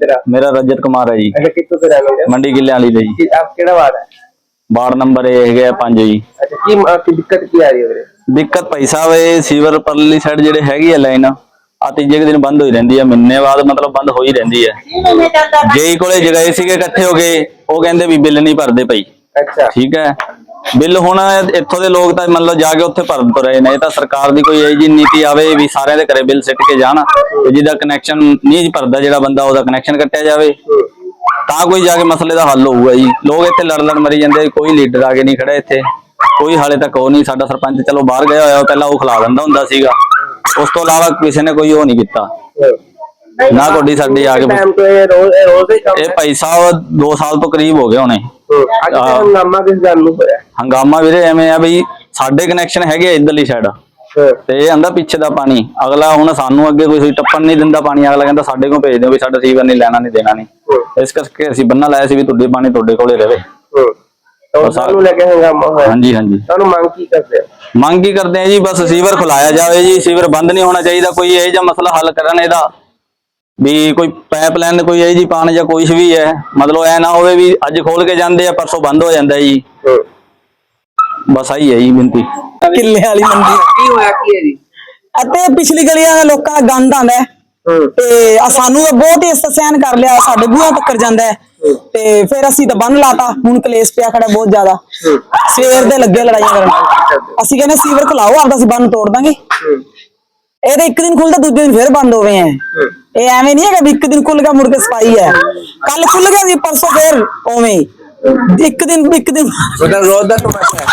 तेरा मेरा रजत कुमार है जी अच्छा कितों से रहने वाले मंडी किले वाली ਦੇ ਜੀ कि आप केड़ा वार्ड है ਵਾਰਡ ਨੰਬਰ ਇਹ ਹੈਗੇ ਆ ਪੰਜ ਜੀ अच्छा की अ, की दिक्कत की आ रही है मेरे ਦਿੱਕਤ ਭਾਈ ਸਾਹਿਬ ਇਹ ਸੀਵਰ ਪਰਲੀ ਸਾਈਡ ਜਿਹੜੇ ਹੈਗੀ ਆ ਲਾਈਨ ਆ ਤੀਜੇ ਕੁ ਦਿਨ ਬੰਦ ਹੋਈ ਰਹਿੰਦੀ ਆ ਮਹੀਨੇ ਬਾਅਦ ਮਤਲਬ ਬੰਦ ਹੋਈ ਰਹਿੰਦੀ ਹੈ ਜੇਈ ਕੋਲੇ ਜਗਾਏ ਸੀਗੇ ਇਕੱਠੇ ਹੋ ਗਏ ਉਹ ਕਹਿੰਦੇ ਵੀ ਬਿੱਲ ਨਹੀਂ ਭਰਦੇ ਭਾਈ अच्छा ਠੀਕ ਹੈ ਬਿੱਲ ਹੁਣ ਇੱਥੋਂ ਦੇ ਲੋਕ ਤਾਂ ਮੰਨ ਲਓ ਜਾ ਕੇ ਉੱਥੇ ਭਰਨ ਤੋਂ ਰਹੇ ਨੇ, ਇਹ ਤਾਂ ਸਰਕਾਰ ਦੀ ਕੋਈ ਇਹੋ ਜਿਹੀ ਨੀਤੀ ਆਵੇ ਵੀ ਸਾਰਿਆਂ ਦੇ ਘਰੇ ਬਿੱਲ ਸਿੱਟ ਕੇ ਜਾਣ ਤੇ ਜਿਹਦਾ ਕਨੈਕਸ਼ਨ ਨਹੀਂ ਭਰਦਾ ਜਿਹੜਾ ਬੰਦਾ ਉਹਦਾ ਕਨੈਕਸ਼ਨ ਕੱਟਿਆ ਜਾਵੇ। ਤਾਂ ਕੋਈ ਜਾ ਕੇ ਮਸਲੇ ਦਾ ਹੱਲ ਹੋਊਗਾ ਜੀ। ਲੋਕ ਇੱਥੇ ਲੜ ਲੜ ਮਰੀ ਜਾਂਦੇ, ਕੋਈ ਲੀਡਰ ਆ ਕੇ ਨਹੀਂ ਖੜਾ ਇੱਥੇ। ਕੋਈ ਹਾਲੇ ਤੱਕ ਉਹ ਨਹੀਂ, ਸਾਡਾ ਸਰਪੰਚ ਚਲੋ ਬਾਹਰ ਗਿਆ ਹੋਇਆ ਪਹਿਲਾਂ ਉਹ ਖਿਲਾ ਦਿੰਦਾ ਹੁੰਦਾ ਸੀਗਾ। ਉਸ ਤੋਂ ਇਲਾਵਾ ਕਿਸੇ ਨੇ ਕੋਈ ਉਹ ਨਹੀਂ ਕੀਤਾ। ਨਾ ਕੋਡੀ ਸਾਡੇ ਆ ਕੇ ਟਾਈਮ ਤੋਂ ਰੋਜ਼ ਰੋਜ਼ ਦੇ ਕੰਮ ਇਹ ਭਾਈ ਸਾਹਿਬ 2 ਸਾਲ ਤੋਂ ਕਰੀਬ ਹੋ ਗਏ ਹੋਣੇ। ਅੱਜ ਤਾਂ ਹੰਗਾਮਾ ਕਿਸ ਗੱਲ ਨੂੰ ਹੋਇਆ। ਹੰਗਾਮਾ ਵੀਰੇ ਐਵੇਂ ਆ ਬਈ ਸਾਡੇ ਕਨੈਕਸ਼ਨ ਹੈਗੇ ਇਧਰਲੀ ਸਾਈਡ ਤੇ ਇਹ ਆਂਦਾ ਪਿੱਛੇ ਦਾ ਪਾਣੀ। ਅਗਲਾ ਹੁਣ ਸਾਨੂੰ ਅੱਗੇ ਕੋਈ ਟੱਪਣ ਨਹੀਂ ਦਿੰਦਾ ਪਾਣੀ ਅਗਲਾ ਕਹਿੰਦਾ ਸਾਡੇ ਕੋਲ ਭੇਜ ਦਿਓ ਵੀ ਸਾਡਾ ਸੀਵਰ ਨਹੀਂ ਲੈਣਾ ਨਹੀਂ ਦੇਣਾ ਨਹੀਂ। ਇਸ ਕਰਕੇ ਅਸੀਂ ਬੰਨਾ ਲਾਇਆ ਸੀ ਵੀ ਤੁਹਾਡੇ ਪਾਣੀ ਤੁਹਾਡੇ ਕੋਲੇ ਰਹੇ ਹੂੰ। ਸਾਨੂੰ ਲੈ ਕੇ ਹੰਗਾਮਾ ਹੋਇਆ। ਹਾਂਜੀ ਹਾਂਜੀ। ਤੁਹਾਨੂੰ ਮੰਗ ਕੀ ਕਰਦੇ ਆ ਮੰਗ ਕੀ ਕਰਦੇ ਆ ਜੀ? ਬਸ ਸੀਵਰ ਖੁਲਾਇਆ ਜਾਵੇ ਜੀ। ਸੀਵਰ ਬੰਦ ਨਹੀਂ ਹੋਣਾ ਚਾਹੀਦਾ। ਕੋਈ ਇਹ ਜਿਹਾ ਮਸਲਾ ਹੱਲ ਕਰਨ ਇਹਦਾ। ਵੀ ਕੋਈ ਪਾਈਪਲਾਈਨ ਕੋਈ ਇਹ ਜੀ ਪਾਣ ਜਾਂ ਕੁਛ ਵੀ ਹੈ ਮਤਲਬ ਐ ਨਾ ਹੋਵੇ ਵੀ ਅੱਜ ਖੋਲ ਕੇ ਜਾਂਦੇ ਆ ਪਰਸੋਂ ਬੰਦ ਹੋ ਜਾਂਦਾ ਜੀ। ਬਸ ਆਹੀ ਹੈ ਜੀ ਬੇਨਤੀ। ਕਿੱਲੇ ਵਾਲੀ ਮੰਡੀ ਕੀ ਹੋਇਆ ਕੀ ਹੈ ਜੀ? ਅਤੇ ਪਿਛਲੀ ਗਲੀਆਂ ਦੇ ਲੋਕਾਂ ਦਾ ਗੰਦ ਆਂਦਾ ਹੈ। ਤੇ ਆ ਸਾਨੂੰ ਤਾਂ ਬਹੁਤ ਹੀ ਸਹਿਨ ਕਰ ਲਿਆ ਸਾਡੇ ਬੂਹਾਂ ਤੱਕ ਜਾਂਦਾ ਹੈ। ਤੇ ਫਿਰ ਅਸੀਂ ਤਾਂ ਬੰਨ ਲਾਤਾ ਹੁਣ ਕਲੇਸ਼ ਪਿਆ ਖੜਾ ਬਹੁਤ ਜ਼ਿਆਦਾ। ਸਵੇਰ ਦੇ ਲੱਗੇ ਲੜਾਈਆਂ ਕਰਨ। ਅਸੀਂ ਕਹਿੰਦੇ ਸੀਵਰ ਖਲਾਓ ਆਪਦਾ ਅਸੀਂ ਬੰਨ ਤੋੜ ਦਾਂਗੇ। ਇਹ ਤਾਂ ਇੱਕ ਦਿਨ ਖੁੱਲਦਾ ਦੂਜੇ ਦਿਨ ਫਿਰ ਬੰਦ ਹੋਵੇ ਹੈ। ਇਹ ਐਵੇਂ ਨਹੀਂ ਹੈਗਾ ਵੀ ਇੱਕ ਦਿਨ ਖੁੱਲ ਗਿਆ ਮੁੜ ਕੇ ਸਫ਼ਾਈ ਹੈ। ਕੱਲ ਖੁੱਲ ਗਿਆ ਸੀ ਪਰਸੋਂ ਫਿਰ ਉਵੇਂ। ਇੱਕ ਦਿਨ ਇੱਕ ਦਿਨ। ਰੋਜ਼ ਦਾ ਤਮਾਸ਼ਾ ਹੈ।